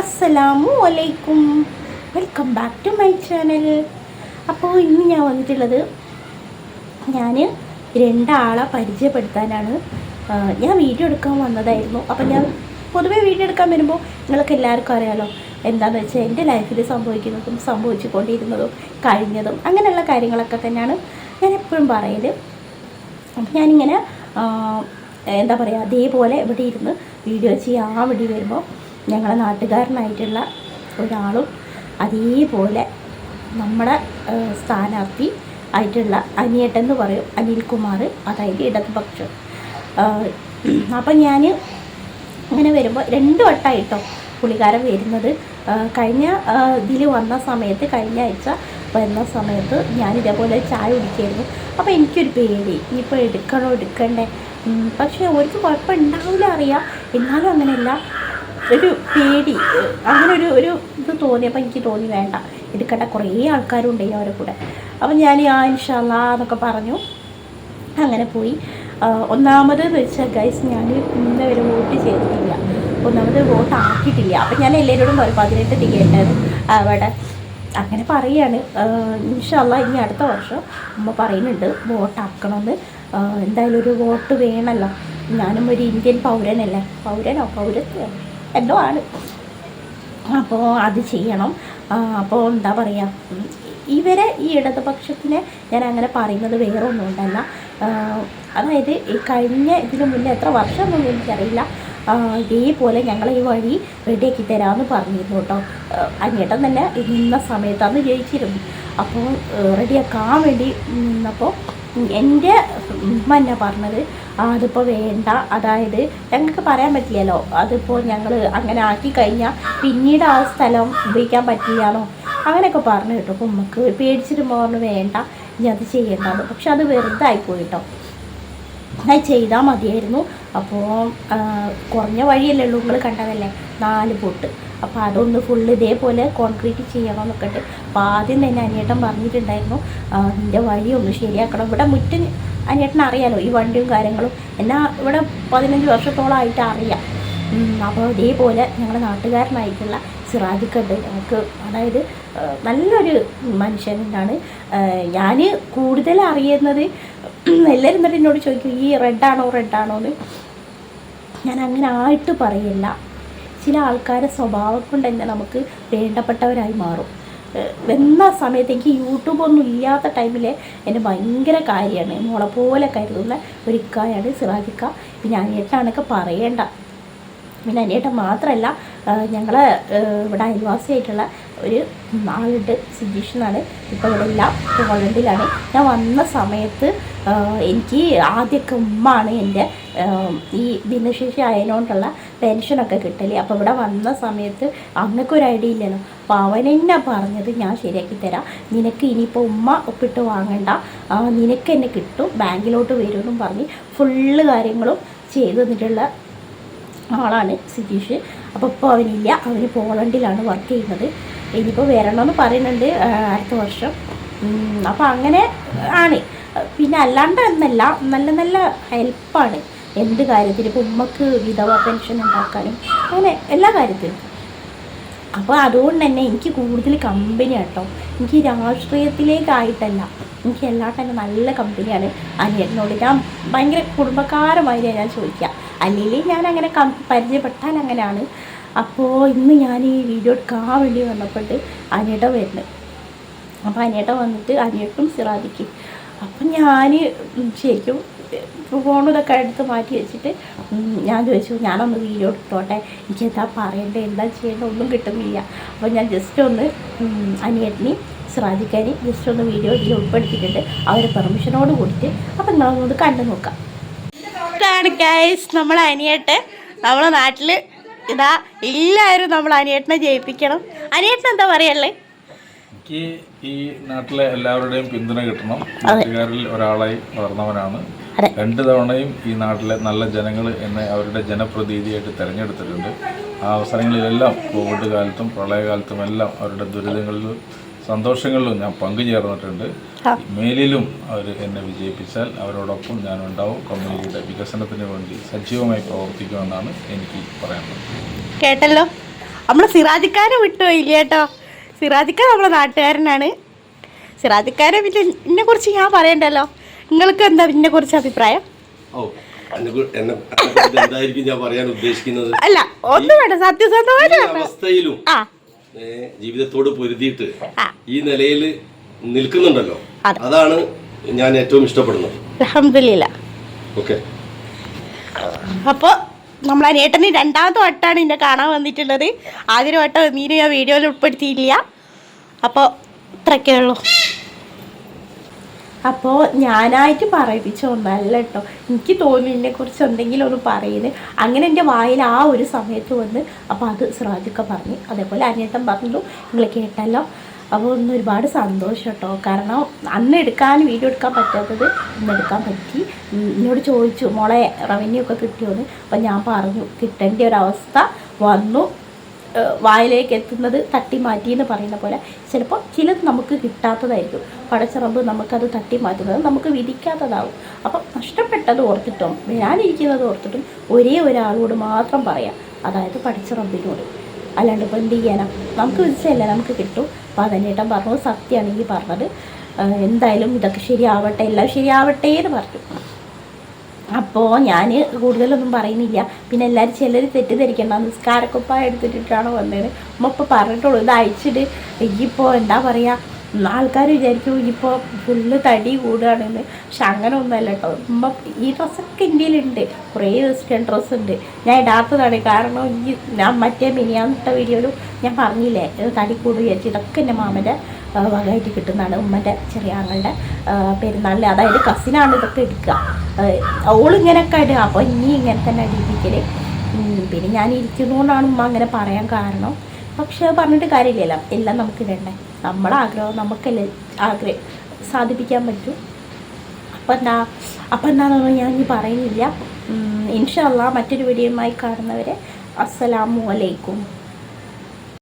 അസ്സലാമു അലൈക്കും. Welcome back to my channel അപ്പോൾ ഇന്ന് ഞാൻ വന്നിട്ടുള്ളത് ഞാൻ രണ്ടാളെ പരിചയപ്പെടുത്താനാണ്. ഞാൻ വീഡിയോ എടുക്കാൻ വന്നതായിരുന്നു. അപ്പം ഞാൻ പൊതുവേ വീഡിയോ എടുക്കാൻ വരുമ്പോൾ നിങ്ങൾക്ക് എല്ലാവർക്കും അറിയാലോ എന്താണെന്ന് വെച്ചാൽ എന്റെ ലൈഫിൽ സംഭവിക്കുന്നതും സംഭവിച്ചു കൊണ്ടിരുന്നതും കഴിഞ്ഞതും അങ്ങനെയുള്ള കാര്യങ്ങളൊക്കെ തന്നെയാണ് ഞാൻ എപ്പോഴും പറയൽ. അപ്പം ഞാനിങ്ങനെ എന്താ പറയുക അതേപോലെ ഇവിടെ ഇരുന്ന് വീഡിയോ ചെയ്യാൻ വേണ്ടി വരുമ്പോൾ ഞങ്ങളെ നാട്ടുകാരനായിട്ടുള്ള ഒരാളും അതേപോലെ നമ്മുടെ സ്ഥാനാർത്ഥി ആയിട്ടുള്ള അനിയേട്ടൻ എന്ന് പറയും അനിൽകുമാർ അതായത് ഇടതുപക്ഷം അപ്പം ഞാൻ അങ്ങനെ വരുമ്പോൾ രണ്ട് വട്ടമായിട്ടോ പുള്ളിക്കാരൻ വരുന്നത്. കഴിഞ്ഞ ഇതിൽ വന്ന സമയത്ത് കഴിഞ്ഞ ആഴ്ച വരുന്ന സമയത്ത് ഞാൻ ഇതേപോലെ ചായ കുടിക്കായിരുന്നു. അപ്പോൾ എനിക്കൊരു പേടി ഇനിയിപ്പോൾ എടുക്കണോ എടുക്കണ്ടേ? പക്ഷേ ഒരു കുഴപ്പമുണ്ടാവില്ല അറിയാം. എന്നാലും അങ്ങനെയല്ല. ഒരു പേടി. അങ്ങനെ ഒരു ഒരു ഇത് തോന്നി. തോന്നിയപ്പോൾ എനിക്ക് തോന്നി വേണ്ട. എടുക്കട്ടെ കുറേ ആൾക്കാരുണ്ട് ഈ അവരെ കൂടെ. അപ്പം ഞാൻ ആ ഇൻഷാല്ലാ എന്നൊക്കെ പറഞ്ഞു. അങ്ങനെ പോയി. ഒന്നാമത് വെച്ചാൽ ഗൈസ് ഞാൻ ഇന്ന് വരെ വോട്ട് ചെയ്തിട്ടില്ല. ഒന്നാമത് വോട്ട് ആക്കിയിട്ടില്ല. അപ്പം ഞാൻ എല്ലാവരോടും പറയും പതിനെട്ട് ടിക്കറ്റ് അവിടെ. അങ്ങനെ പറയാണ്. ഇൻഷല്ല ഇനി അടുത്ത വർഷം അമ്മ പറയുന്നുണ്ട് വോട്ടാക്കണമെന്ന് എന്തായാലും ഒരു വോട്ട് വേണമല്ലോ ഞാനും ഒരു ഇന്ത്യൻ പൗരനല്ലേ. പൗരനോ? പൗരത്വോ. എന്തോ ആണ്. അപ്പോൾ അത് ചെയ്യണം. അപ്പോൾ എന്താ പറയുക ഇവരെ ഈ ഇടതുപക്ഷത്തിനെ ഞാൻ അങ്ങനെ പറയുന്നത് വേറെ ഒന്നും ഉണ്ടല്ല അതായത് ഈ കഴിഞ്ഞ ഇതിനു മുന്നേ എത്ര വർഷമൊന്നും എനിക്കറിയില്ല. ഇതേപോലെ ഞങ്ങൾ ഈ വഴി റെഡിയാക്കി തരാമെന്ന് പറഞ്ഞിരുന്നു കേട്ടോ. അങ്ങേട്ടൻ തന്നെ ഇന്ന സമയത്താണ് ജയിച്ചിരുന്നു അപ്പോൾ റെഡിയാക്കാൻ വേണ്ടി നിന്നപ്പോൾ എന്റെ ഉമ്മ എന്നാ പറഞ്ഞത്? "ആ, അതിപ്പോൾ വേണ്ട. അതായത് ഞങ്ങൾക്ക് പറയാൻ പറ്റില്ലല്ലോ അതിപ്പോൾ ഞങ്ങൾ അങ്ങനെ ആക്കി കഴിഞ്ഞാൽ പിന്നീട് ആ സ്ഥലം ഉപയോഗിക്കാൻ പറ്റില്ലാന്നോ? അങ്ങനെയൊക്കെ പറഞ്ഞു കേട്ടോ. അപ്പോൾ ഉമ്മക്ക് പേടിച്ചിട്ട് പറഞ്ഞു വേണ്ട ഇനി അത് ചെയ്യേണ്ടത് പക്ഷെ അത് വെറുതെ ആയിപ്പോയി കേട്ടോ അത് ചെയ്താൽ മതിയായിരുന്നു. അപ്പോൾ കുറഞ്ഞ വഴിയല്ലേ ഉള്ളൂ നിങ്ങൾ കണ്ടതല്ലേ? നാല് പൊട്ട്. അപ്പോൾ അതൊന്ന് ഫുള്ള് ഇതേപോലെ കോൺക്രീറ്റ് ചെയ്യണം എന്നൊക്കെ ഉണ്ട് അപ്പോൾ ആദ്യം തന്നെ അനിയേട്ടൻ പറഞ്ഞിട്ടുണ്ടായിരുന്നു നിന്റെ വഴി ഒന്ന് ശരിയാക്കണം. ഇവിടെ മുറ്റം അനിയേട്ടൻ അറിയാലോ ഈ വണ്ടിയും കാര്യങ്ങളും. എന്നാ ഇവിടെ പതിനഞ്ച് വർഷത്തോളമായിട്ട് അറിയാം. അപ്പോൾ ഇതേപോലെ ഞങ്ങളുടെ നാട്ടുകാരനായിട്ടുള്ള സിറാജിക്കുണ്ട് ഞങ്ങൾക്ക് അതായത് നല്ലൊരു മനുഷ്യനാണ്. ഞാൻ കൂടുതൽ അറിയുന്നത് എല്ലാവരും എന്നിട്ട് എന്നോട് ചോദിക്കും ഈ റെഡാണോ റെഡാണോ എന്ന്. ഞാൻ അങ്ങനെ ആയിട്ട് പറയില്ല. ചില ആൾക്കാരെ സ്വഭാവം കൊണ്ട് തന്നെ നമുക്ക് വേണ്ടപ്പെട്ടവരായി മാറും. വന്ന സമയത്ത് എനിക്ക് യൂട്യൂബൊന്നും ഇല്ലാത്ത ടൈമിൽ എന്നെ ഭയങ്കര കാര്യമാണ്. മോളെ പോലെ കരുതുന്ന ഒരു ഇക്കായാണ് സിറാജിക്ക. പിന്നെ അനിയേട്ടാണൊക്കെ പറയേണ്ട. പിന്നെ അനിയേട്ടൻ മാത്രമല്ല ഞങ്ങൾ ഇവിടെ അയൽവാസിയായിട്ടുള്ള ഒരു ആളുണ്ട് സിജീഷ് എന്നാണ് ഇപ്പോൾ ഇവിടെ എല്ലാം പോളണ്ടിലാണ് ഞാൻ വന്ന സമയത്ത് എനിക്ക് ആദ്യമൊക്കെ ഉമ്മാണ് എന്റെ ഈ ഭിന്നശേഷി ആയതുകൊണ്ടുള്ള പെൻഷനൊക്കെ കിട്ടൽ. അപ്പോൾ ഇവിടെ വന്ന സമയത്ത് അന്നൊക്കെ ഐഡിയ ഇല്ലല്ലോ അപ്പോൾ അവൻ എന്നെ പറഞ്ഞത് ഞാൻ ശരിയാക്കി തരാം. നിനക്ക് ഇനിയിപ്പോൾ ഉമ്മ ഒപ്പിട്ട് വാങ്ങണ്ട. നിനക്ക് എന്നെ കിട്ടും. ബാങ്കിലോട്ട് വരുമെന്നും പറഞ്ഞ് ഫുള്ള് കാര്യങ്ങളും ചെയ്തു തന്നിട്ടുള്ള ആളാണ് സിതീഷ് അപ്പോൾ ഇപ്പോൾ അവനില്ല. അവന് പോളണ്ടിലാണ് വർക്ക് ചെയ്യുന്നത്. ഇനിയിപ്പോൾ വരണമെന്ന് പറയുന്നുണ്ട് അടുത്ത വർഷം. അപ്പോൾ അങ്ങനെ ആണ്. പിന്നെ അല്ലാണ്ട് എന്നല്ല നല്ല നല്ല ഹെൽപ്പാണ്. എന്ത് കാര്യത്തിനും ഇപ്പോൾ ഉമ്മക്ക് വിധവ പെൻഷൻ ഉണ്ടാക്കാനും അങ്ങനെ എല്ലാ കാര്യത്തിലും അപ്പോൾ അതുകൊണ്ട് തന്നെ എനിക്ക് കൂടുതൽ കമ്പനി കേട്ടോ എനിക്ക് രാഷ്ട്രീയത്തിലേക്കായിട്ടല്ല. എനിക്ക് എല്ലാം തന്നെ നല്ല കമ്പനിയാണ് അനിയനോട് ഞാൻ ഭയങ്കര കുടുംബക്കാരമായി ഞാൻ ചോദിക്കുക. അല്ലെങ്കിൽ ഞാൻ അങ്ങനെ കം പരിചയപ്പെട്ടാൽ അങ്ങനെയാണ്. അപ്പോൾ ഇന്ന് ഞാൻ ഈ വീഡിയോ എടുക്കാൻ വേണ്ടി വന്നപ്പോട്ട് അനിയട്ട വരുന്നത് അപ്പോൾ അനിയട്ട വന്നിട്ട് അനിയട്ടും സിറാദിക്ക്. അപ്പം ഞാൻ ശരിക്കും ഇതൊക്കെ എടുത്ത് മാറ്റി വെച്ചിട്ട് ഞാൻ ചോദിച്ചു ഞാനൊന്ന് വീഡിയോ എടുത്തോട്ടെ? എനിക്ക് എന്താ പറയേണ്ടത് എന്താ ചെയ്യേണ്ടത് ഒന്നും കിട്ടുന്നില്ല. അപ്പോൾ ഞാൻ ജസ്റ്റ് ഒന്ന് അനിയട്ടിനെയും സിറാജിക്കാനെയും ജസ്റ്റ് ഒന്ന് വീഡിയോ ഇതിൽ ഉൾപ്പെടുത്തിയിട്ടുണ്ട്. അവരെ പെർമിഷനോട് കൂടിയിട്ട് അപ്പം നിങ്ങളൊന്നത് കണ്ടു നോക്കാം. ഇതാണ് ഗൈസ് നമ്മളെ അനിയേട്ട്. നമ്മളെ നാട്ടിൽ ഇതാ എല്ലാവരും നമ്മൾ അനിയേട്ടനെ ജയിപ്പിക്കണം. അനിയേട്ടൻ എന്താ പറയല്ലേ എനിക്ക് ഈ നാട്ടിലെ എല്ലാവരുടെയും പിന്തുണ കിട്ടണം. നാട്ടുകാരിൽ ഒരാളായി വളർന്നവനാണ്. രണ്ടു തവണയും ഈ നാട്ടിലെ നല്ല ജനങ്ങൾ എന്നെ അവരുടെ ജനപ്രതിനിധിയായിട്ട് തിരഞ്ഞെടുത്തിട്ടുണ്ട്. ആ അവസരങ്ങളിലെല്ലാം കോവിഡ് കാലത്തും പ്രളയകാലത്തും എല്ലാം അവരുടെ ദുരിതങ്ങളിലും സന്തോഷങ്ങളിലും ഞാൻ പങ്കുചേർന്നിട്ടുണ്ട്. മേലിലും അവർ എന്നെ വിജയിപ്പിച്ചാൽ അവരോടൊപ്പം ഞാനുണ്ടാവും. കമ്മ്യൂണിറ്റിയുടെ വികസനത്തിന് വേണ്ടി സജീവമായി പ്രവർത്തിക്കുമെന്നാണ് എനിക്ക് പറയാനുള്ളത് കേട്ടല്ലോ? നമ്മൾ സിറാജിക്കാരെ വിട്ടുപോയില്ല കേട്ടോ? സിറാജിക്കാർ നമ്മളെ നാട്ടുകാരനാണ്. സിറാജിക്കാരെ പിന്നെ എന്നെ കുറിച്ച് ഞാൻ പറയണ്ടല്ലോ? നിങ്ങൾക്ക് എന്താ ഇതിനെ കുറിച്ച് അഭിപ്രായം? എന്നെ എന്നെ എന്തായിരിക്കും ഞാൻ പറയാൻ ഉദ്ദേശിക്കുന്നത്? അല്ല ഒന്നും വേണ്ട. സത്യസന്ധമായ അവസ്ഥയിലും ജീവിതത്തോട് പൊരുതിയിട്ട് ഈ നിലയിൽ നിൽക്കുന്നുണ്ടല്ലോ. അതാണ് ഞാൻ ഏറ്റവും ഇഷ്ടപ്പെടുന്നത്. അലഹമില്ല ഓക്കെ. അപ്പോൾ നമ്മളെ നേട്ടന് രണ്ടാമത്തെ വട്ടമാണ് എന്നെ കാണാൻ വന്നിട്ടുള്ളത്. ആദ്യ വട്ടം മീനും ഞാൻ വീഡിയോയിൽ ഉൾപ്പെടുത്തിയില്ല. അപ്പോൾ ഇത്രയൊക്കെ ഉള്ളൂ. അപ്പോൾ ഞാനായിട്ട് പറയിപ്പിച്ച ഒന്നല്ല കേട്ടോ എനിക്ക് തോന്നി എന്നെക്കുറിച്ച് എന്തെങ്കിലും ഒന്ന് പറയുന്നത് അങ്ങനെ എന്റെ വായിൽ ആ ഒരു സമയത്ത് വന്ന് അപ്പോൾ അത് സിറാജൊക്കെ പറഞ്ഞു. അതേപോലെ അനിയട്ടൻ പറഞ്ഞു. നിങ്ങൾ കേട്ടല്ലോ. അപ്പോൾ ഒന്ന് ഒരുപാട് സന്തോഷം കേട്ടോ കാരണം അന്ന് എടുക്കാൻ വീഡിയോ എടുക്കാൻ പറ്റാത്തത് ഇന്ന് എടുക്കാൻ പറ്റി. എന്നോട് ചോദിച്ചു മോളെ റവന്യൂ ഒക്കെ കിട്ടിയോന്ന്? അപ്പം ഞാൻ പറഞ്ഞു കിട്ടേണ്ട ഒരവസ്ഥ വന്നു. വായിലേക്ക് എത്തുന്നത് തട്ടി മാറ്റി എന്ന് പറയുന്ന പോലെ ചിലപ്പോൾ ചിലത് നമുക്ക് കിട്ടാത്തതായിരിക്കും. പടച്ചിറമ്പ് നമുക്കത് തട്ടി മാറ്റുന്നത് നമുക്ക് വിധിക്കാത്തതാവും. അപ്പം നഷ്ടപ്പെട്ടത് ഓർത്തിട്ടും വരാനിരിക്കുന്നത് ഓർത്തിട്ടും ഒരേ ഒരാളോട് മാത്രം പറയാം. അതായത് പടച്ചിറമ്പിനോട്. അല്ലാണ്ട് ഇപ്പോൾ എന്ത് ചെയ്യാനാ? നമുക്ക് വിധിച്ചല്ല നമുക്ക് കിട്ടും. അപ്പോൾ അതന്നേട്ടൻ പറഞ്ഞു സത്യമാണ് ഈ പറഞ്ഞത്. എന്തായാലും ഇതൊക്കെ ശരിയാവട്ടെ എല്ലാം ശരിയാവട്ടെ എന്ന് പറഞ്ഞു. അപ്പോൾ ഞാൻ കൂടുതലൊന്നും പറയുന്നില്ല. പിന്നെ എല്ലാവരും ചിലർ തെറ്റിദ്ധരിക്കണ്ട. നിസ്കാരക്കൊപ്പ എടുത്തിട്ടിട്ടാണ് വന്നത് അമ്മ ഇപ്പോൾ പറഞ്ഞിട്ടുള്ളൂ. ഇത് അയച്ചിട്ട് ഇപ്പോൾ എന്താ പറയുക ആൾക്കാർ വിചാരിക്കും ഇപ്പോൾ ഫുള്ള് തടി കൂടുകയാണെന്ന്. പക്ഷെ അങ്ങനെ ഒന്നുമല്ല കേട്ടോ ഉമ്മ ഈ ഡ്രസ്സൊക്കെ ഇന്ത്യയിലുണ്ട്. കുറേ വെസ്റ്റേൺ ഡ്രസ്സ് ഉണ്ട് ഞാൻ ഇടാത്തതാണ് കാരണം ഈ ഞാൻ മറ്റേ മിനിയാന്നിട്ട വീഡിയോയിലും ഞാൻ പറഞ്ഞില്ലേ തടി കൂടുക വിചാരിച്ചു. ഇതൊക്കെ എന്റെ മാമന്റെ വകയായിട്ട് കിട്ടുന്നതാണ് ഉമ്മന്റെ ചെറിയ ആങ്ങളുടെ പെരുന്നാളിൽ അതായത് കസിനാണ് ഇതൊക്കെ എടുക്കുക. ഓളിങ്ങനെയൊക്കെ ഇടുക അപ്പോൾ ഇനി ഇങ്ങനെ തന്നെ അടിപ്പിക്കൽ പിന്നെ ഞാൻ ഇരിക്കുന്നതുകൊണ്ടാണ് ഉമ്മ അങ്ങനെ പറയാൻ കാരണം. പക്ഷേ പറഞ്ഞിട്ട് കാര്യമില്ലല്ലോ. എല്ലാം നമുക്ക് ഇടണ്ടേ. നമ്മുടെ ആഗ്രഹം നമുക്കല്ലേ ആഗ്രഹം സാധിപ്പിക്കാൻ പറ്റും. അപ്പം എന്താ അപ്പം എന്താണെന്ന് ഞാൻ ഇനി പറയുന്നില്ല. ഇൻഷല്ല മറ്റൊരു വീഡിയോയുമായി കാണുന്നവരെ അസ്സലാമു അലൈക്കും.